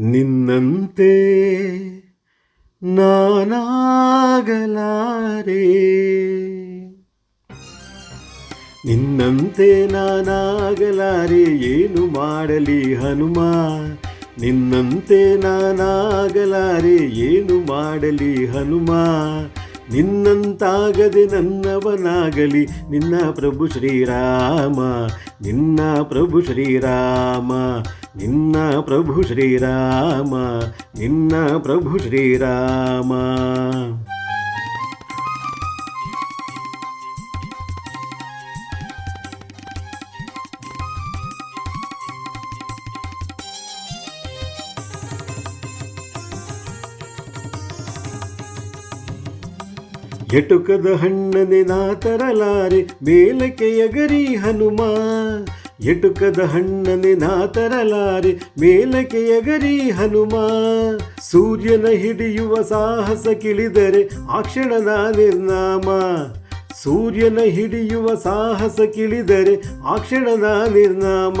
ನಿನ್ನಂತೆ ನಾನಾಗಲಾರೆ. ನಿನ್ನಂತೆ ನಾನಾಗಲಾರೆ ಏನು ಮಾಡಲಿ ಹನುಮ? ನಿನ್ನಂತೆ ನಾನಾಗಲಾರೆ ಏನು ಮಾಡಲಿ ಹನುಮ? ನಿನ್ನಂತಾಗದೆ ನನ್ನವನಾಗಲಿ. ನಿನ್ನ ಪ್ರಭು ಶ್ರೀರಾಮ ನಿನ್ನ ಪ್ರಭು ಶ್ರೀರಾಮ ನಿನ್ನ ಪ್ರಭು ಶ್ರೀರಾಮ ನಿನ್ನ ಪ್ರಭು ಶ್ರೀರಾಮ. ಎಟುಕದ ಹಣ್ಣನೆ ನಾ ತರಲಾರೆ ಗರಿ ಹನುಮ. ಎಟುಕದ ಹಣ್ಣನೆ ನಾ ತರಲಾರೆ ಮೇಲಕೆಯ ಎಗರಿ ಹನುಮ. ಸೂರ್ಯನ ಹಿಡಿಯುವ ಸಾಹಸ ಕಿಳಿದರೆ ಆ ನಿರ್ನಾಮ. ಸೂರ್ಯನ ಹಿಡಿಯುವ ಸಾಹಸ ಕಿಳಿದರೆ ಆ ನಿರ್ನಾಮ.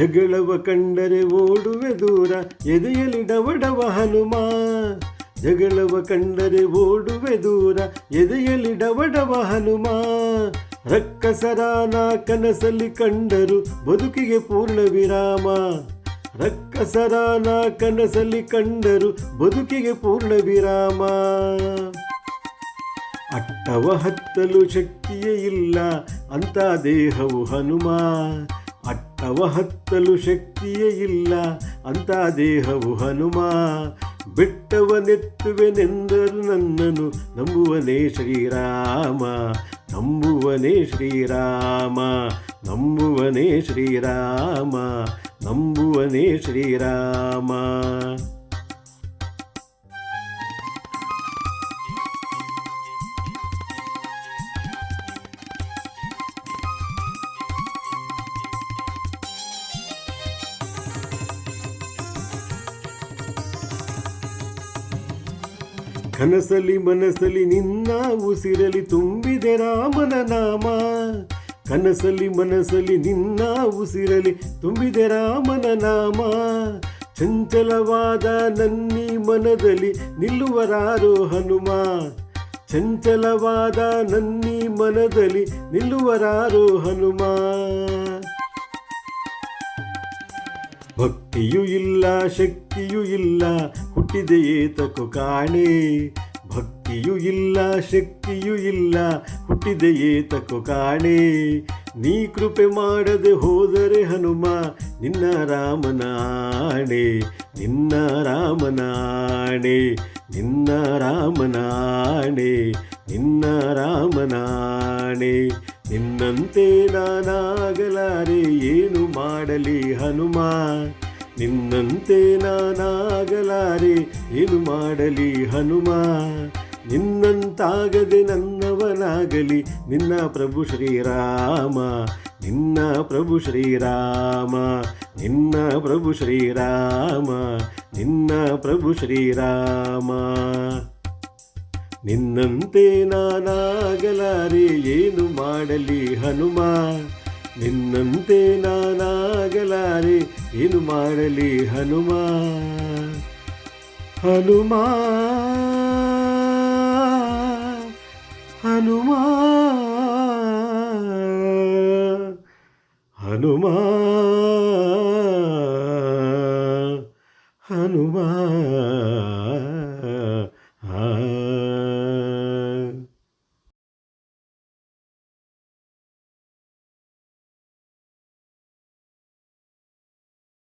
ಜಗಳವ ಕಂಡರೆ ಓಡುವೆ ದೂರ ಎದೆಯಲ್ಲಿ ಡವಡವ ಹನುಮ. ಜಗಳವ ಕಂಡರೆ ಓಡುವೆ ದೂರ ಎದೆಯಲ್ಲಿ ಡವಡವ ಹನುಮ. ರಕ್ಕಸರಾನ ಕನಸಲ್ಲಿ ಕಂಡರು ಬದುಕಿಗೆ ಪೂರ್ಣ ವಿರಾಮ. ರಕ್ಕಸರಾನ ಕನಸಲ್ಲಿ ಕಂಡರು ಬದುಕಿಗೆ ಪೂರ್ಣ ವಿರಾಮ. ಅಟ್ಟವ ಹತ್ತಲು ಶಕ್ತಿಯೇ ಇಲ್ಲ, ಅಂತ ದೇಹವು ಹನುಮ. ಅಟ್ಟವ ಹತ್ತಲು ಶಕ್ತಿಯೇ ಇಲ್ಲ, ಅಂತ ದೇಹವು ಹನುಮ. ಬೆಟ್ಟವನೆತ್ತುವೆನೆಂದರು ನನ್ನನು ನಂಬುವನೇ ಶ್ರೀರಾಮ. ನಂಬುವನೇ ಶ್ರೀರಾಮ. ನಂಬುವನೇ ಶ್ರೀರಾಮ. ನಂಬುವನೇ ಶ್ರೀರಾಮ. ಕನಸಲಿ ಮನಸಲಿ ನಿನ್ನ ಉಸಿರಲಿ ತುಂಬಿದೆ ರಾಮನ ನಾಮ. ಕನಸಲಿ ಮನಸಲಿ ನಿನ್ನ ಉಸಿರಲಿ ತುಂಬಿದೆ ರಾಮನ ನಾಮ. ಚಂಚಲವಾದ ನನ್ನಿ ಮನದಲ್ಲಿ ನಿಲ್ಲುವರಾರು ಹನುಮ. ಚಂಚಲವಾದ ನನ್ನಿ ಮನದಲ್ಲಿ ನಿಲ್ಲುವರಾರು ಹನುಮ. ಭಕ್ತಿಯೂ ಇಲ್ಲ, ಶಕ್ತಿಯೂ ಇಲ್ಲ, ಹುಟ್ಟಿದೆಯೇ ತಕು ಕಾಣೆ. ಭಕ್ತಿಯೂ ಇಲ್ಲ, ಶಕ್ತಿಯೂ ಇಲ್ಲ, ಹುಟ್ಟಿದೆಯೇ ತಕು ಕಾಣೆ. ನೀ ಕೃಪೆ ಮಾಡದೆ ಹೋದರೆ ಹನುಮ, ನಿನ್ನ ರಾಮನಾಣೆ ನಿನ್ನ ರಾಮನಾಣೆ ನಿನ್ನ ರಾಮನಾಣೆ ನಿನ್ನ ರಾಮನಾಣೆ ನಿನ್ನಂತೆ ನಾನಾಗಲಾರೆ ಏನು ಮಾಡಲಿ ಹನುಮ? ನಿನ್ನಂತೆ ನಾನಾಗಲಾರೆ ಏನು ಮಾಡಲಿ ಹನುಮ? ನಿನ್ನಂತಾಗದೆ ನನ್ನವನಾಗಲಿ ನಿನ್ನ ಪ್ರಭು ಶ್ರೀರಾಮ. ನಿನ್ನ ಪ್ರಭು ಶ್ರೀರಾಮ. ನಿನ್ನ ಪ್ರಭು ಶ್ರೀರಾಮ. ನಿನ್ನ ಪ್ರಭು ಶ್ರೀರಾಮ. ನಿನ್ನಂತೆ ನಾನಾಗಲಾರೆ ಏನು ಮಾಡಲಿ ಹನುಮ ನಿನ್ನಂತೆ ನಾನಾಗಲಾರೆ ಏನು ಮಾಡಲಿ ಹನುಮ? ಹನುಮ ಹನುಮ ಹನುಮ ಹನುಮ.